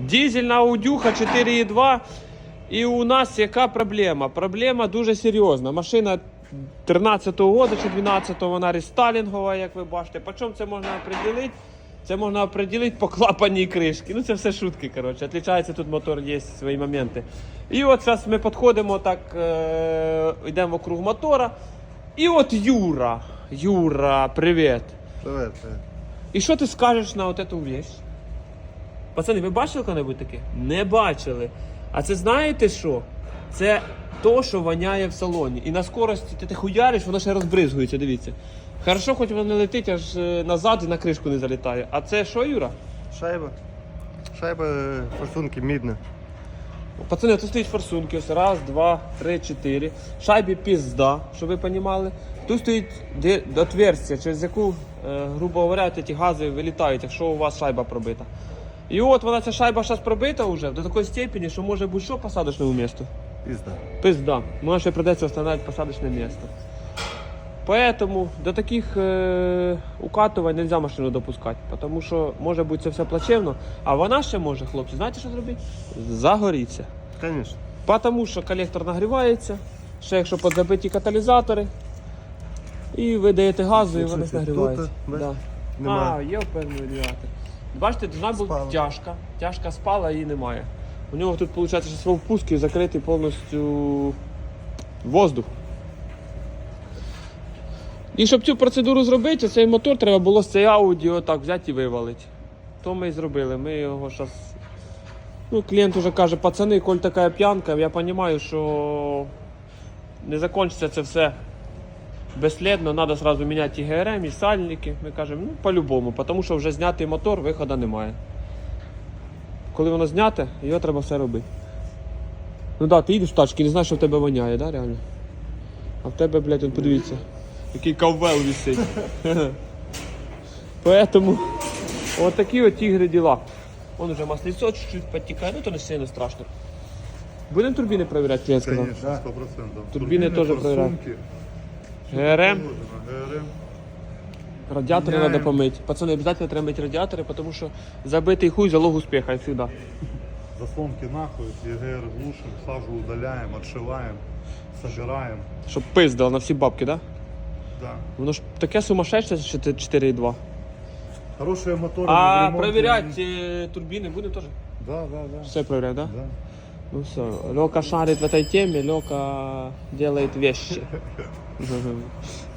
Дизельна аудюха 4.2. І у нас яка проблема? Проблема дуже серйозна. Машина 13-го року чи 12-го, вона рестайлінгова, як ви бачите. По чому це можна определити? Це можна определити по клапаній кришки. Ну це все шутки, коротше. Отличається тут мотор, є свої моменти. І от зараз ми підходимо так, е- йдемо вокруг мотора. І от Юра. Юра, привіт. Привет, привет. І що ти скажеш на от эту вещь? Пацани, ви бачили коли-небудь таке? Не бачили. А це знаєте що? Це то, що воняє в салоні. І на скорості ти, ти хуяриш, воно ще розбризгується, дивіться. Хорошо, хоч воно не летить аж е, назад і на кришку не залітає. А це що, Юра? Шайба. Шайба э, форсунки мідна. Пацани, тут стоїть форсунки. Ось раз, два, три, чотири. Шайбі пізда, щоб ви розуміли. Тут стоїть отверстя, через яку, е, грубо говоря, ті гази вилітають, якщо у вас шайба пробита. І от вона ця шайба зараз пробита вже до такої степені, що може бути що посадочному місту. Пізда. Пизда. Може ще придеться встановити посадочне місце. Поэтому до таких е, укатувань нельзя машину допускати, тому що може бути це все плачевно, а вона ще може, хлопці, знаєте, що зробити? Загоріться. Конечно. Потому що колектор нагрівається, ще якщо подзабиті каталізатори, і ви даєте газу, і вони це нагріваються. тут, да? Да. А, є певний радіатор. Бачите, должна Спала. тяжка. Тяжка спала, її немає. У нього тут, виходить, що свого впуску закритий повністю воздух. І щоб цю процедуру зробити, цей мотор треба було з цієї ауді отак взяти і вивалити. То ми і зробили. Ми його зараз. Ну, клієнт вже каже, пацани, коль така п'янка, я розумію, що не закінчиться це все безслідно, треба сразу міняти і ГРМ, і сальники. Ми кажемо, ну по-любому, тому що вже знятий мотор, виходу немає. Коли воно зняте, його треба все робити. Ну так, да, ти їдеш в тачці, не знаєш, що в тебе воняє, да, реально? А в тебе, блядь, он подивіться, який ковбел висить. Поэтому от такі от ігри діла. Вон уже маслицо чуть-чуть підтікає, ну то не сильно страшно. Будемо турбіни перевіряти, клієнт сказав. Конечно, 100%. Турбіни теж проверяють. ГРМ. ГРМ. Радіатори треба помити. Пацани, обов'язково треба мити радіатори, тому що забитий хуй залог успіха завжди. Заслонки нахуй, ЕГР глушим, сажу удаляем, отшиваем, собираем. Щоб пиздило на всі бабки, да? Да. Воно ж таке сумасшедше, що ти 4,2. Хорошие моторы. А перевіряти е, турбіни будемо теж? Да, да, да. Все перевіряти, да? Да. Ну все. Лёка шарит в этой теме, Лёка делает вещи. Мгм.